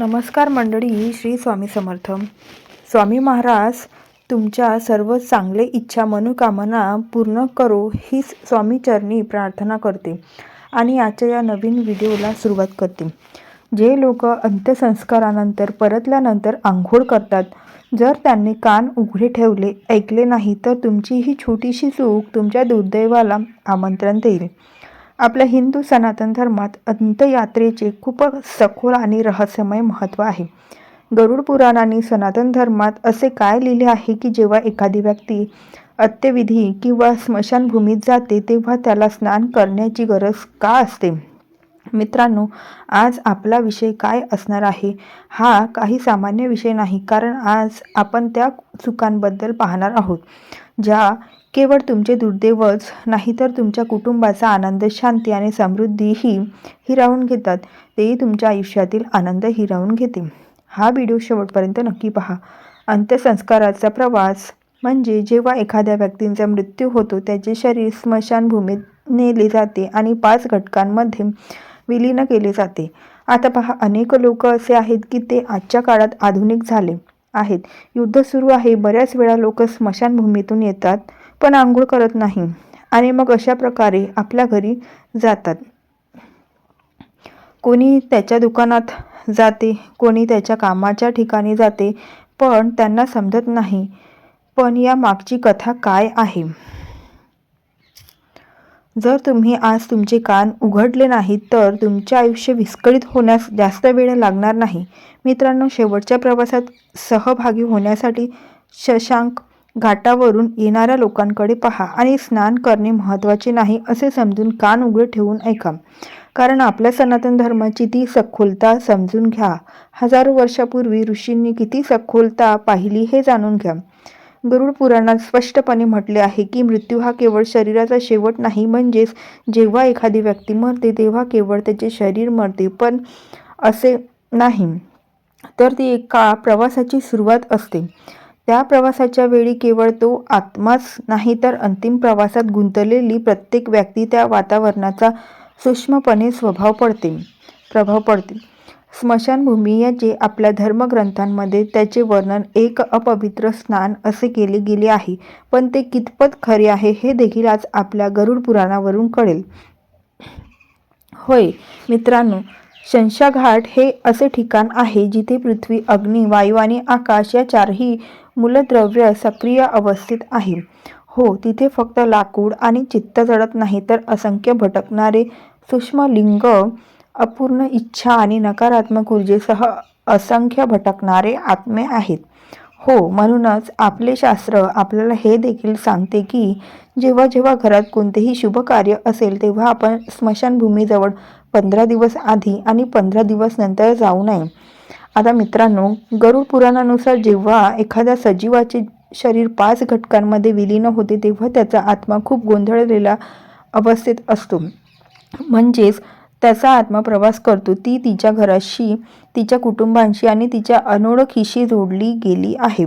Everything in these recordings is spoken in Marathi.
नमस्कार मंडळी श्री स्वामी समर्थ. स्वामी महाराज तुमच्या सर्व चांगले इच्छा मनोकामना पूर्ण करो हीच स्वामीचरणी प्रार्थना करते आणि आजच्या या नवीन व्हिडिओला सुरुवात करते. जे लोक अंत्यसंस्कारानंतर परतल्यानंतर आंघोळ करतात जर त्यांनी कान उघडे ठेवले ऐकले नाही तर तुमची ही छोटीशी चूक तुमच्या दुर्दैवाला आमंत्रण देईल. आपल्या हिंदू सनातन धर्मात अंत्ययात्रेचे खूप सखोल आणि रहस्यमय महत्त्व आहे. गरुड पुराण आणि सनातन धर्मात असे काय लिहिले आहे की जेव्हा एखादी व्यक्ती अत्यविधी किंवा स्मशानभूमीत जाते तेव्हा त्याला स्नान करण्याची गरज का असते? मित्रांनो आज आपला विषय काय असणार आहे? हा काही सामान्य विषय नाही कारण आज आपण त्या चुकांबद्दल पाहणार आहोत ज्या केवळ तुमचे दुर्दैवच नाही तर तुमच्या कुटुंबाचा आनंद शांती आणि समृद्धीही हिरावून घेतात. तेही तुमच्या आयुष्यातील आनंद हिरावून घेते. हा व्हिडिओ शेवटपर्यंत नक्की पहा. अंत्यसंस्काराचा प्रवास म्हणजे जेव्हा एखाद्या व्यक्तींचा मृत्यू होतो त्याचे शरीर स्मशानभूमीत नेले जाते आणि पाच घटकांमध्ये विलीन केले जाते. आता पहा अनेक लोक असे आहेत की ते आजच्या काळात आधुनिक झाले आहेत. युद्ध सुरू आहे. बऱ्याच वेळा लोक स्मशानभूमीतून येतात. पण आंघोळ करत नाही. आणि मग अशा प्रकारे आपल्या घरी जातात. कोणी त्याच्या दुकानात जाते कोणी त्याच्या कामाच्या ठिकाणी जाते पण त्यांना समजत नाही. पण या मागची कथा काय आहे? जर तुम्ही आज तुमचे कान उघडले नाहीत तर तुमचे आयुष्य विस्कळीत होण्यास जास्त वेळ लागणार नाही. मित्रांनो शेवटच्या प्रवासात सहभागी होण्यासाठी शशांक घाटावरून येणाऱ्या लोकांकडे पहा आणि स्नान करणे महत्त्वाचे नाही असे समजून कान उघडे ठेवून ऐका. कारण आपल्या सनातन धर्माची ती सखोलता समजून घ्या. हजारो वर्षापूर्वी ऋषींनी किती सखोलता पाहिली हे जाणून घ्या. गरुड पुराणात स्पष्टपणे म्हटले आहे की मृत्यू हा केवळ शरीराचा शेवट नाही म्हणजेच जेव्हा एखादी व्यक्ती मरते तेव्हा केवळ त्याचे शरीर मरते पण असे नाही. तर ती एका प्रवासाची सुरुवात असते. त्या प्रवासाच्या वेळी केवळ तो आत्माच नाही तर अंतिम प्रवासात गुंतलेली प्रत्येक व्यक्ती त्या वातावरणाचा सूक्ष्मपणे स्वभाव पडते प्रभाव पडते. स्मशानभूमी याचे आपल्या धर्मग्रंथांमध्ये त्याचे वर्णन एक अपवित्र स्नान असे केले गेले आहे पण ते कितपत खरे आहे हे देखील आज आपल्या गरुड पुराणावरून कळेल. होय मित्रांनो शंशाघाट हे असे ठिकाण आहे जिथे पृथ्वी अग्नी वायू आणि आकाश या चारही मूलद्रव्य सक्रिय अवस्थेत आहे. हो तिथे फक्त लाकूड आणि चित्त जडत नाही तर असंख्य भटकणारे सूक्ष्म लिंग अपूर्ण इच्छा आणि नकारात्मक ऊर्जेसह असंख्य भटकणारे आत्मे आहेत. हो म्हणूनच आपले शास्त्र आपल्याला हे देखील सांगते की जेव्हा जेव्हा घरात कोणतेही शुभ कार्य असेल तेव्हा आपण स्मशानभूमीजवळ पंधरा दिवस आधी आणि पंधरा दिवस नंतर जाऊ नये. आता मित्रांनो गरुड पुराणानुसार जेव्हा एखाद्या सजीवाचे शरीर पाच घटकांमध्ये विलीन होते तेव्हा त्याचा आत्मा खूप गोंधळलेला अवस्थेत असतो. म्हणजेच त्याचा आत्मा प्रवास करतो. ती तिच्या घराशी तिच्या कुटुंबांशी आणि तिच्या अनोळखीशी जोडली गेली आहे.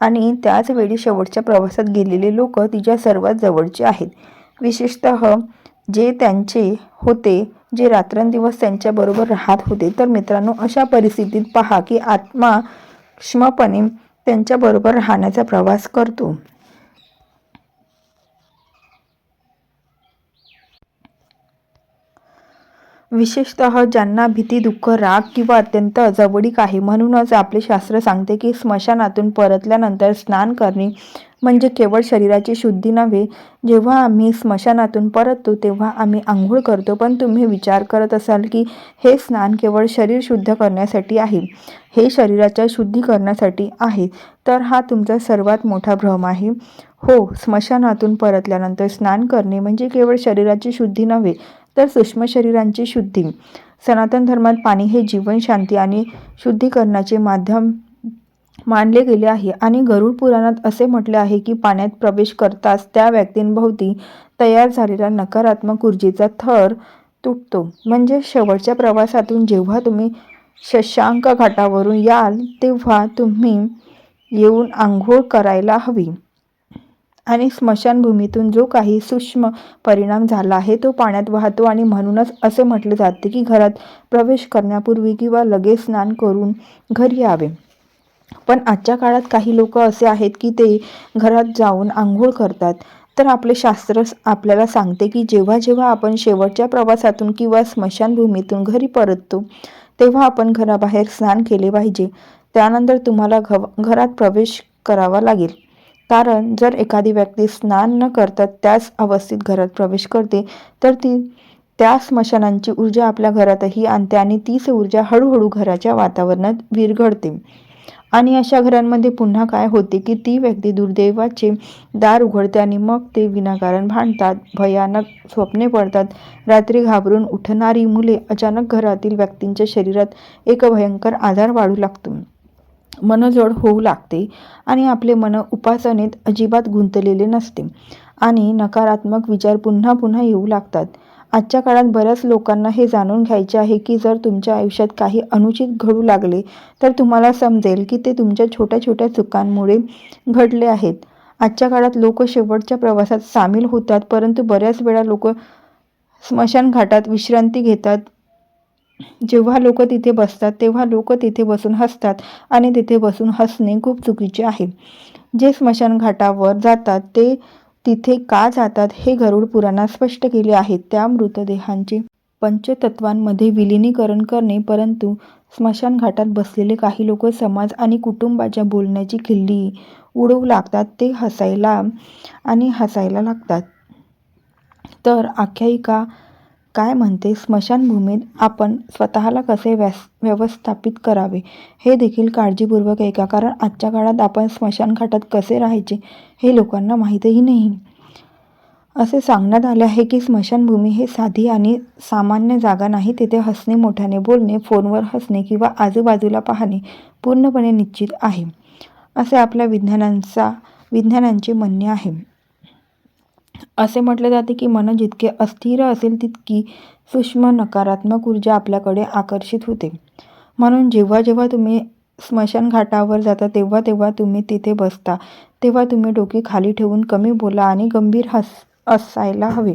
आणि त्याच वेळी शेवटच्या प्रवासात गेलेले लोक तिच्या सर्वात जवळचे आहेत. विशेषत जे त्यांचे होते जे रात्रंदिवस त्यांच्याबरोबर राहत होते. तर मित्रांनो अशा परिस्थितीत पहा की आत्मा क्षमपणे त्यांच्याबरोबर राहण्याचा प्रवास करतो. विशेषतः ज्यांना भीती दुःख राग किंवा अत्यंत जवळीक आहे. म्हणूनच आपले शास्त्र सांगते की स्मशानातून परतल्यानंतर स्नान करणे म्हणजे केवळ शरीराची शुद्धी नव्हे. जेव्हा आम्ही स्मशानातून परततो तेव्हा आम्ही आंघोळ करतो. पण तुम्ही विचार करत असाल की हे स्नान केवळ शरीर शुद्ध करण्यासाठी आहे. हे शरीराच्या शुद्धीकरणासाठी आहे. तर हा तुमचा सर्वात मोठा भ्रम आहे. हो स्मशानातून परतल्यानंतर स्नान करणे म्हणजे केवळ शरीराची शुद्धी नव्हे तर सूक्ष्म शरीरांची शुद्धी. सनातन धर्मात पाणी हे जीवन शांती आणि शुद्धीकरणाचे माध्यम मानले गेले आहे. आणि गरुड पुराणात असे म्हटले आहे की पाण्यात प्रवेश करताच त्या व्यक्तींभोवती तयार झालेला नकारात्मक ऊर्जेचा थर तुटतो. म्हणजे शेवटच्या प्रवासातून जेव्हा तुम्ही शशांक घाटावरून याल तेव्हा तुम्ही येऊन आंघोळ करायला हवी. आणि स्मशानभूमीतून जो काही सूक्ष्म परिणाम झाला आहे तो पाण्यात वाहतो आणि म्हणूनच असे म्हटले जाते की घरात प्रवेश करण्यापूर्वी किंवा लगेच स्नान करून घरी यावे. पण आजच्या काळात काही लोक असे आहेत की ते घरात जाऊन आंघोळ करतात. तर आपले शास्त्र आपल्याला सांगते की जेव्हा जेव्हा आपण शेवटच्या प्रवासातून किंवा स्मशानभूमीतून घरी परततो तेव्हा आपण घराबाहेर स्नान केले पाहिजे. त्यानंतर तुम्हाला घ घरात प्रवेश करावा लागेल. कारण जर एखादी व्यक्ती स्नान न करता त्याच अवस्थेत घरात प्रवेश करते तर ती त्या स्मशानांची ऊर्जा आपल्या घरातही आणते आणि तीच ऊर्जा हळूहळू घराच्या वातावरणात विरघळते. आणि अशा घरांमध्ये पुन्हा काय होते की ती व्यक्ती दुर्दैवाचे दार उघडते आणि मग ते विनाकारण भांडतात भयानक स्वप्ने पडतात. रात्री घाबरून उठणारी मुले अचानक घरातील व्यक्तींच्या शरीरात एक भयंकर आधार वाढू लागतो. मनजोड होऊ लागते आणि आपले मन उपासनेत अजिबात गुंतलेले नसते. आणि नकारात्मक विचार पुन्हा पुन्हा येऊ लागतात. आजच्या काळात बऱ्याच लोकांना हे जाणून घ्यायचे आहे की जर तुमच्या आयुष्यात काही अनुचित घडू लागले तर तुम्हाला समजेल की ते तुमच्या छोट्या छोट्या चुकांमुळे घडले आहेत. आजच्या काळात लोक शेवटच्या प्रवासात सामील होतात परंतु बऱ्याच वेळा लोक स्मशानघाटात विश्रांती घेतात. जेव्हा लोक तिथे बसतात तेव्हा लोक तिथे बसून हसतात आणि तिथे बसून हसणे खूप चुकीचे आहे. जे स्मशानघाटावर जातात ते तिथे का जातात हे गरुड पुराणात स्पष्ट केले आहे. त्या मृतदेहांचे पंचतत्वांमध्ये विलिनीकरण करणे परंतु स्मशानघाटात बसलेले काही लोक समाज आणि कुटुंबाच्या बोलण्याची खिल्ली उडवू लागतात ते हसायला आणि हसायला लागतात. तर आख्यायिका काय म्हणते? स्मशानभूमीत आपण स्वतःला कसे व्यास व्यवस्थापित करावे? हे देखील काळजीपूर्वक ऐका कारण आजच्या काळात आपण स्मशानघाटात कसे राहायचे हे लोकांना माहीतही नाही. असे सांगण्यात आले आहे की स्मशानभूमी हे साधी आणि सामान्य जागा नाही तिथे हसणे मोठ्याने बोलणे फोनवर हसणे किंवा आजूबाजूला पाहणे पूर्णपणे निश्चित आहे असे आपल्या विज्ञानांचा विज्ञानांचे म्हणणे आहे. असे म्हटले जाते की मन जितके अस्थिर असेल तितकी सूक्ष्म नकारात्मक ऊर्जा आपल्याकडे आकर्षित होते. म्हणून जेव्हा जेव्हा तुम्ही स्मशानघाटावर जाता तेव्हा तेव्हा तुम्ही तिथे बसता. तेव्हा तुम्ही डोके खाली ठेवून कमी बोला आणि गंभीर हस असायला हवे.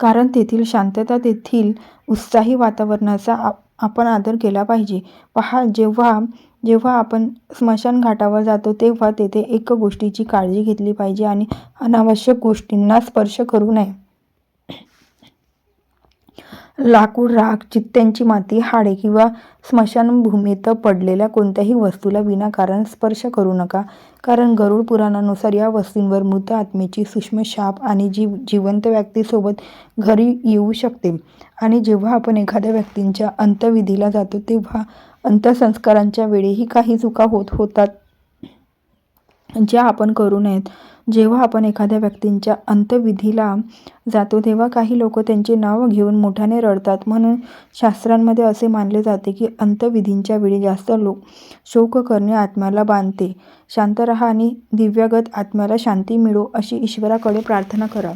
कारण तेथील शांतता तेथील उत्साही वातावरणाचा आपण आदर केला पाहिजे. पहा जेव्हा जेव्हा आपण स्मशानघाटावर जातो तेव्हा तेथे एक गोष्टीची काळजी घेतली पाहिजे आणि अनावश्यक गोष्टींना स्पर्श करू नये. लाकूड राख चित्त्यांची माती हाडे किंवा स्मशानभूमीत पडलेल्या कोणत्याही वस्तूला विनाकारण स्पर्श करू नका. कारण गरुड पुराणानुसार या वस्तूंवर मृत आत्मेची सूक्ष्म शाप आणि जीव जिवंत व्यक्तीसोबत घरी येऊ शकते. आणि जेव्हा आपण एखाद्या व्यक्तींच्या अंत्यविधीला जातो तेव्हा अंत्यसंस्कारांच्या वेळीही काही चुका होत होतात. ज्या आपण करू नयेत जेव्हा आपण एखाद्या व्यक्तींच्या अंत्यविधीला जातो तेव्हा काही लोक त्यांचे नाव घेऊन मोठ्याने रडतात. म्हणून शास्त्रांमध्ये असे मानले जाते की अंत्यविधींच्या वेळी जास्त लोक शोक करणे आत्म्याला बांधते. शांत राहा आणि दिव्यगत आत्म्याला शांती मिळो अशी ईश्वराकडे प्रार्थना करा.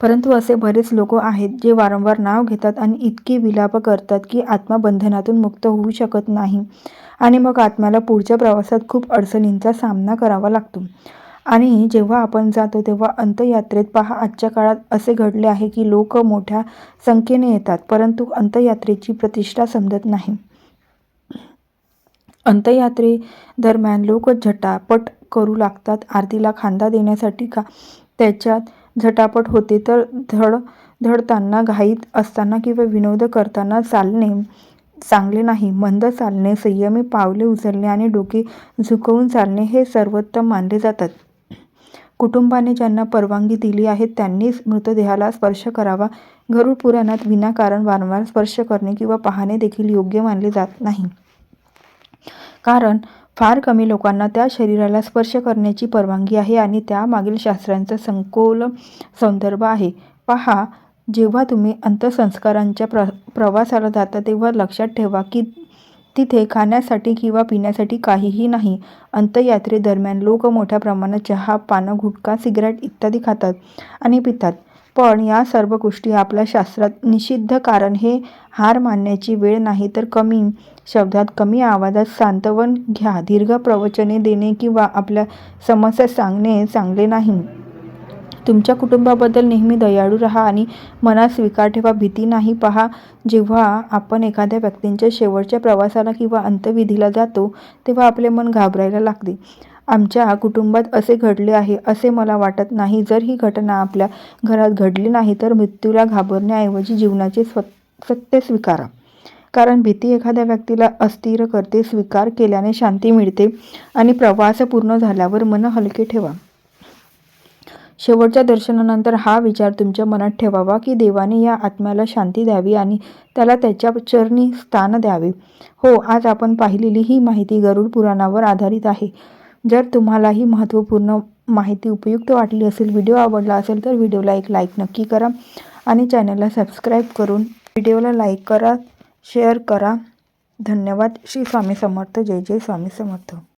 परंतु असे बरेच लोक आहेत जे वारंवार नाव घेतात आणि इतके विलाप करतात की आत्मा बंधनातून मुक्त होऊ शकत नाही. आणि मग आत्म्याला पुढच्या प्रवासात खूप अडचणींचा सामना करावा लागतो. आणि जेव्हा आपण जातो तेव्हा अंतयात्रेत पहा आजच्या काळात असे घडले आहे की लोक मोठ्या संख्येने येतात परंतु अंतयात्रेची प्रतिष्ठा समजत नाही. अंतयात्रे दरम्यान लोक झटापट करू लागतात. आरतीला खांदा देण्यासाठी का? त्याच्यात झटापट होते तर धड धडताना घाईत असताना किंवा विनोद करताना चालणे चांगले नाही. मंद चालणे संयमी पावले उचलणे आणि डोके झुकवून चालणे हे सर्वोत्तम मानले जातात. कुटुंबाने ज्यांना परवानगी दिली आहे त्यांनीच मृतदेहाला स्पर्श करावा. गरुड पुराणात विनाकारण वारंवार स्पर्श करणे किंवा पाहणे देखील योग्य मानले जात नाही. कारण फार कमी लोकांना त्या शरीराला स्पर्श करण्याची परवानगी आहे आणि त्यामागील शास्त्रांचा संकोल संदर्भ आहे. पहा जेव्हा तुम्ही अंतसंस्कारांच्या प्र प्रवासाला जाता तेव्हा लक्षात ठेवा की तिथे खाण्यासाठी किंवा पिण्यासाठी काहीही नाही. अंतयात्रेदरम्यान लोक मोठ्या प्रमाणात चहा पानं गुटखा सिगरेट इत्यादी खातात आणि पितात. पण या सर्व गोष्टी आपल्या शास्त्रात निषिद्ध कारण हे हार मानण्याची वेळ नाही तर कमी शब्दात कमी आवाजात सांत्वन घ्या. दीर्घ प्रवचने देणे किंवा आपल्या समस्या सांगणे चांगले नाही. तुमच्या कुटुंबाबद्दल नेहमी दयाळू राहा आणि मनात स्वीकार ठेवा. भीती नाही. पहा जेव्हा आपण एखाद्या व्यक्तींच्या शेवटच्या प्रवासाला किंवा अंत्यविधीला जातो तेव्हा आपले मन घाबरायला लागते. आमच्या कुटुंबात असे घडले आहे असे मला वाटत नाही. जर ही घटना आपल्या घरात घडली नाही तर मृत्यूला घाबरण्याऐवजी जीवनाचे स्व सत्य स्वीकारा. कारण भीती एखाद्या व्यक्तीला अस्थिर करते स्वीकार केल्याने शांती मिळते आणि प्रवास पूर्ण झाल्यावर मन हलके ठेवा. शेवटच्या दर्शनानंतर हा विचार तुमच्या मनात ठेवावा की देवाने या आत्म्याला शांती द्यावी आणि त्याला त्याच्या चरणी स्थान द्यावे. हो आज आपण पाहिलेली ही माहिती गरुड पुराणावर आधारित आहे. जर तुम्हाला ही महत्त्वपूर्ण माहिती उपयुक्त वाटली असेल व्हिडिओ आवडला असेल तर व्हिडिओला एक लाईक नक्की करा आणि चॅनलला सबस्क्राईब करून व्हिडिओला लाईक करा शेअर करा. धन्यवाद. श्री स्वामी समर्थ. जय जय स्वामी समर्थ.